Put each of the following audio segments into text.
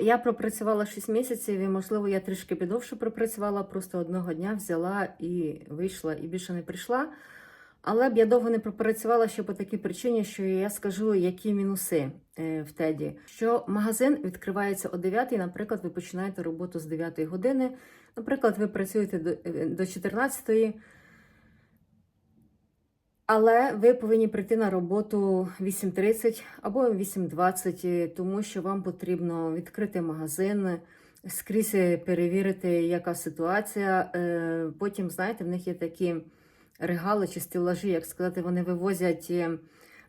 Я пропрацювала 6 місяців, і можливо, я трішки підовше пропрацювала, просто одного дня взяла і вийшла, і більше не прийшла. Але б я довго не пропрацювала ще по такій причині, що я скажу, які мінуси е, в теді. Що магазин відкривається о 9, наприклад, ви починаєте роботу з 9 години. Наприклад, ви працюєте до, е, до 14, але ви повинні прийти на роботу 8.30 або 8.20, тому що вам потрібно відкрити магазин, скрізь перевірити, яка ситуація. Е, Потім, знаєте, в них є такі регали чи стелажі, як сказати, вони вивозять е,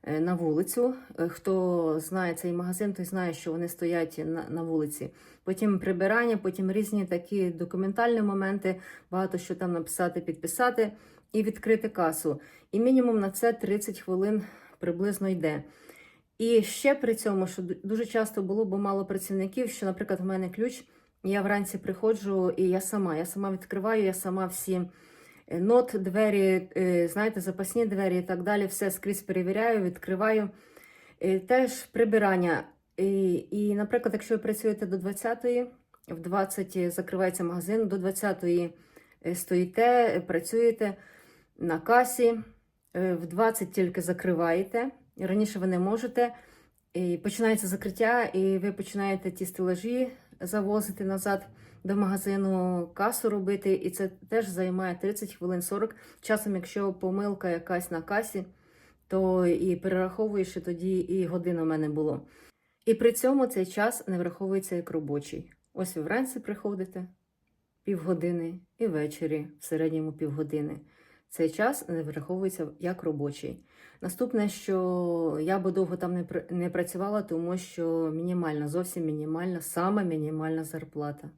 на вулицю. Е, Хто знає цей магазин, той знає, що вони стоять на, на вулиці. Потім прибирання, потім різні такі документальні моменти, багато що там написати, підписати і відкрити касу. І мінімум на це 30 хвилин приблизно йде. І ще при цьому, що дуже часто було, бо мало працівників, що, наприклад, в мене ключ, я вранці приходжу і я сама, я сама відкриваю, я сама всі е, нот, двері, е, знаєте, запасні двері і так далі, все скрізь перевіряю, відкриваю. Е, Теж прибирання. І, і, наприклад, якщо ви працюєте до 20-ї, в 20 закривається магазин, до 20-ї е, стоїте, працюєте на касі, в 20 тільки закриваєте. Раніше ви не можете. І починається закриття, і ви починаєте ті стелажі завозити назад до магазину, касу робити, і це теж займає 30 хвилин 40. Часом, якщо помилка якась на касі, то і перераховуєш, і тоді і година в мене було. І при цьому цей час не враховується як робочий. Ось ви вранці приходите півгодини, і ввечері в середньому півгодини. Цей час не враховується як робочий. Наступне, що я би довго там не, не працювала, тому що мінімальна, зовсім мінімальна, саме мінімальна зарплата.